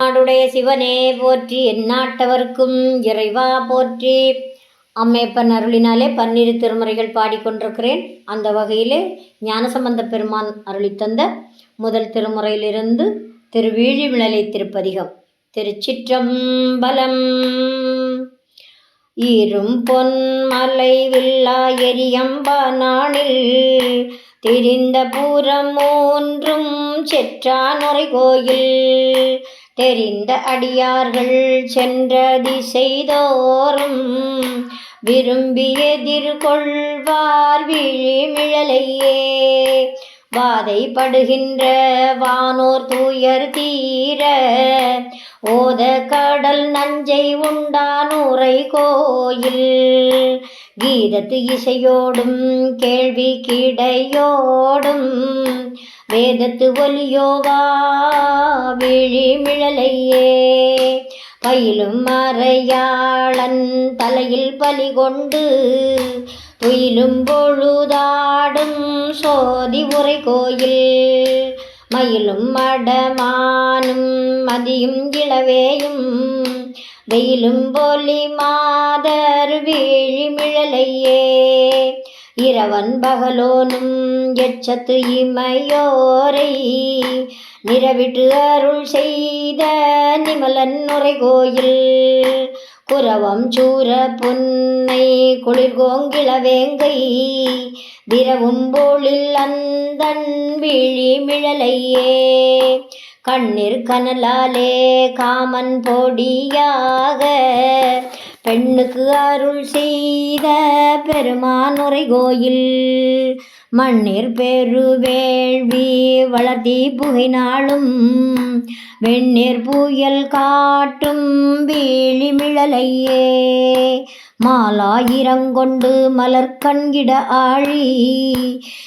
நாடுடைய சிவனே போற்றி எந்நாட்டவர்க்கும் இறைவா போற்றி. அம்மையப்பன் அருளினாலே பன்னிரு திருமுறைகள் பாடிக்கொண்டிருக்கிறேன். அந்த வகையிலே ஞானசம்பந்த பெருமான் அருளித்தந்த முதல் திருமுறையிலிருந்து திருவீழிமிழலை திருப்பதிகம் திருச்சிற்றம்பலம். ஈரும் பொன்மலை வில்லா எரியம்பனானில் திரிந்த பூரம் மூன்றும் செற்றானுரை கோயில். தெரிந்த அடியார்கள் சென்ற திசைதோறும் விரும்பி எதிர்கொள்வார் விழிமிழலையே. வாதைப்படுகின்ற வானோர் துயர் தீர ஓத கடல் நஞ்சை உண்டான் உரை கோயில். கீதத்து இசையோடும் கேள்வி கிடையோடும் வேதத்து ஒலியோவா விழிமிழலையே பயிலும் மறையாளன் தலையில் பலி கொண்டு துயிலும் பொழுதாடும் சோதி உரை கோயில். மயிலும் மடமானும் மதியும் இளவேயும் வெயிலும் பொலி மாதர் வீழிமிழலையே இரவன் பகலோனும் எச்சத்து இமையோரை நிறவிட்டு அருள் செய்த நிமலன் நுரை கோயில் குரவம் சூர பொன்னை குளிர்கோங்கிள வேங்கை விரவும் போலில் அந்தன் விழி மிழலையே. கண்ணீர் கனலாலே காமன் பொடியாக பெண்ணுக்கு அருள் செய்த பெருமானுரை கோயில். மண்ணீர் பெருவேள்வி வளர்த்தி புகைநாளும் வெண்ணீர் புயல் காட்டும் வீழிமிழலையே மாலாயிரங்கொண்டு மலர்கண்கிட ஆழி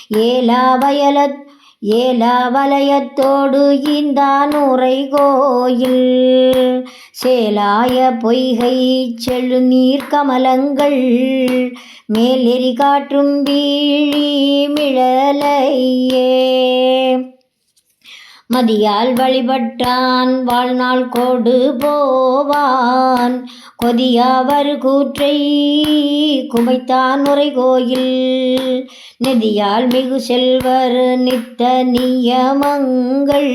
ஏலா வயலத் ஏலாவலயத்தோடு ஈந்தான் உரை கோயில் சேலாய பொய்கை செழு நீர் கமலங்கள் மேலெறி காற்றும் வீழி மிழலையே. மதியால் வழிபட்டான் வாழ்நாள் கோடு போவான். கொதியாவர் கூற்றை குமைத்தான் முறை கோயில் நிதியால் மிகு செல்வர் நித்த நியமங்கள்.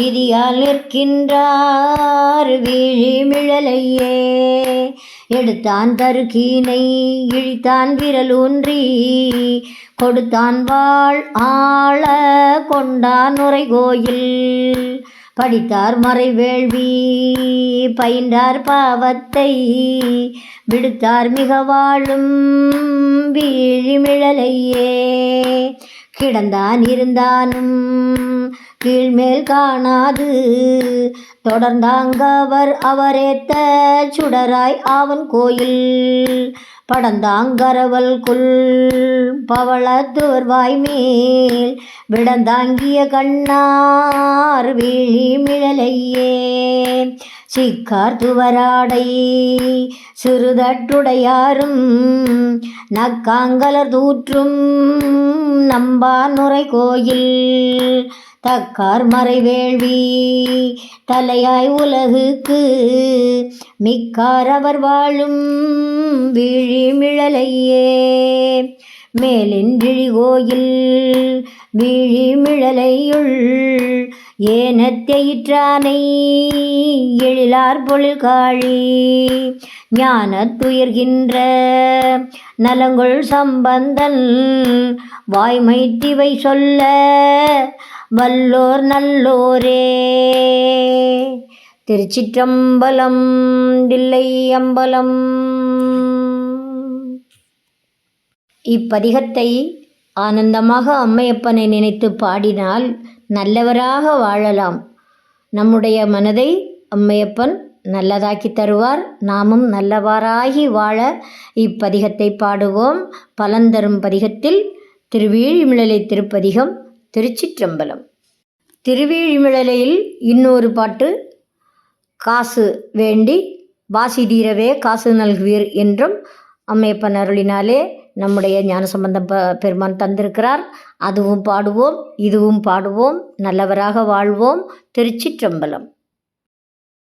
விதியால் நிற்கின்றார் விழிமிழலையே எடுத்தான் தருக்கீனை இழித்தான் விரலூன்றி. கொடுத்தான் வாழ் ஆள கொண்டான் உரை கோயில் படித்தார் மறைவேள்வி பயின்றார் பாவத்தை விடுத்தார் மிக வாழும் வீழிமிழலையே கிடந்தான் இருந்தானும் கீழ்மேல் காணாது. தொடர்ந்தாங்கவர் அவரேத்த சுடராய் அவன் கோயில் படந்தாங்கரவல் குல் பவளத்தோர் வாய்மேல் விடந்தாங்கிய கண்ணார் விழிமிழலையே. சிக்கார் துவராடை சிறுதட்டுடையாரும் நக்காங்கலர் தூற்றும் நம்பானுரை கோயில் தக்கார் மறைவேள்வி தலையாய் உலகுக்கு மிக்கார் அவர் வாழும் விழிமிழலையே மேலின் விழிகோயில் விழிமிழலையுள் ஏனத்தெயிற்றானை எழிலார் பொழில் காழி. ஞான துயர்கின்ற நலங்குள் சம்பந்தன் வாய்மைத்திவை சொல்ல வல்லோர் நல்லோரே. திருச்சிற்றம்பலம் தில்லை அம்பலம் இப்பதிகத்தை ஆனந்தமாக அம்மையப்பனை நினைத்து பாடினால் நல்லவராக வாழலாம். நம்முடைய மனதை அம்மையப்பன் நல்லதாக்கி தருவார். நாமும் நல்லவாறாகி வாழ இப்பதிகத்தை பாடுவோம். பலன் தரும் பதிகத்தில் திருவீழிமிழலை திருப்பதிகம் திருச்சிற்றம்பலம். திருவிழிமிழலையில் இன்னொரு பாட்டு காசு வேண்டி வாசி தீரவே காசு நல்குவீர் என்றும் அம்மையப்பன் அருளினாலே நம்முடைய ஞானசம்பந்தம் ப பெருமான் தந்திருக்கிறார். அதுவும் பாடுவோம் இதுவும் பாடுவோம் நல்லவராக வாழ்வோம். திருச்சிற்றம்பலம்.